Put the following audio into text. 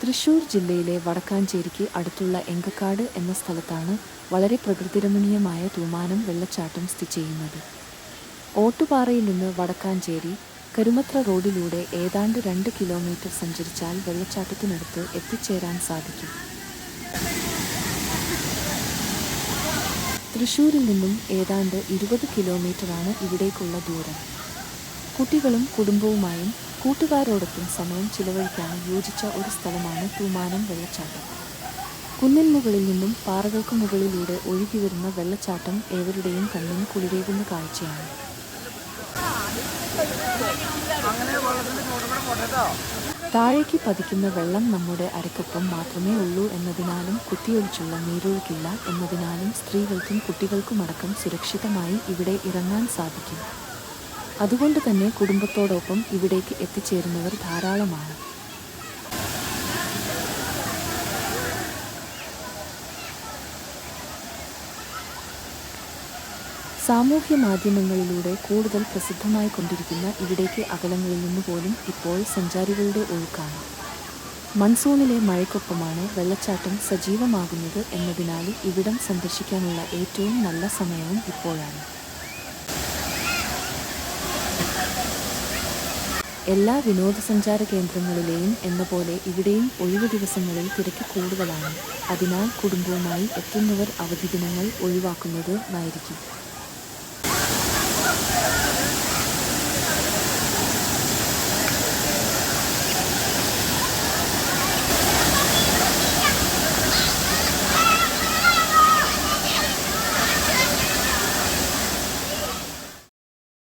തൃശൂർ ജില്ലയിലെ വടക്കാഞ്ചേരിക്ക് അടുത്തുള്ള എങ്കക്കാട് എന്ന സ്ഥലത്താണ് വളരെ പ്രകൃതിരമണീയമായ തൂമാനം വെള്ളച്ചാട്ടം സ്ഥിതി ചെയ്യുന്നത്. ഓട്ടുപാറയിൽ നിന്ന് വടക്കാഞ്ചേരി കരുമത്ര റോഡിലൂടെ ഏതാണ്ട് രണ്ട് കിലോമീറ്റർ സഞ്ചരിച്ചാൽ വെള്ളച്ചാട്ടത്തിനടുത്ത് എത്തിച്ചേരാൻ സാധിക്കും. തൃശ്ശൂരിൽ നിന്നും ഏതാണ്ട് ഇരുപത് കിലോമീറ്ററാണ് ഇവിടേക്കുള്ള ദൂരം. കുട്ടികളും കുടുംബവുമായും കൂട്ടുകാരോടൊപ്പം സമയം ചിലവഴിക്കാൻ യോജിച്ച ഒരു സ്ഥലമാണ് തൂമാനം വെള്ളച്ചാട്ടം. കുന്നിൻ മുകളിൽ നിന്നും പാറകൾക്ക് മുകളിലൂടെ ഒഴുകി വരുന്ന വെള്ളച്ചാട്ടം ഏവരുടെയും കണ്ണിന് കുളിരേകുന്ന കാഴ്ചയാണ്. താഴേക്ക് പതിക്കുന്ന വെള്ളം നമ്മുടെ അരക്കൊപ്പം മാത്രമേ ഉള്ളൂ എന്നതിനാലും കുത്തിയൊഴിച്ചുള്ള നീരൊഴുക്കില്ല എന്നതിനാലും സ്ത്രീകൾക്കും കുട്ടികൾക്കുമടക്കം സുരക്ഷിതമായി ഇവിടെ ഇറങ്ങാൻ സാധിക്കും. അതുകൊണ്ട് തന്നെ കുടുംബത്തോടൊപ്പം ഇവിടേക്ക് എത്തിച്ചേരുന്നവർ ധാരാളമാണ്. സാമൂഹ്യ മാധ്യമങ്ങളിലൂടെ കൂടുതൽ പ്രസിദ്ധമായി കൊണ്ടിരിക്കുന്ന ഇവിടേക്ക് അകലങ്ങളിൽ നിന്ന് പോലും ഇപ്പോൾ സഞ്ചാരികളുടെ ഒഴുക്കാണ്. മൺസൂണിലെ മഴയ്ക്കൊപ്പമാണ് വെള്ളച്ചാട്ടം സജീവമാകുന്നത് എന്നതിനാൽ ഇവിടം സന്ദർശിക്കാനുള്ള ഏറ്റവും നല്ല സമയവും ഇപ്പോഴാണ്. എല്ലാ വിനോദസഞ്ചാര കേന്ദ്രങ്ങളിലെയും എന്ന പോലെ ഇവിടെയും ഒഴിവ് ദിവസങ്ങളിൽ തിരക്ക് കൂടുതലാണ്. അതിനാൽ കുടുംബവുമായി എത്തുന്നവർ അവധി ദിനങ്ങൾ ഒഴിവാക്കുന്നത് നന്നായിരിക്കും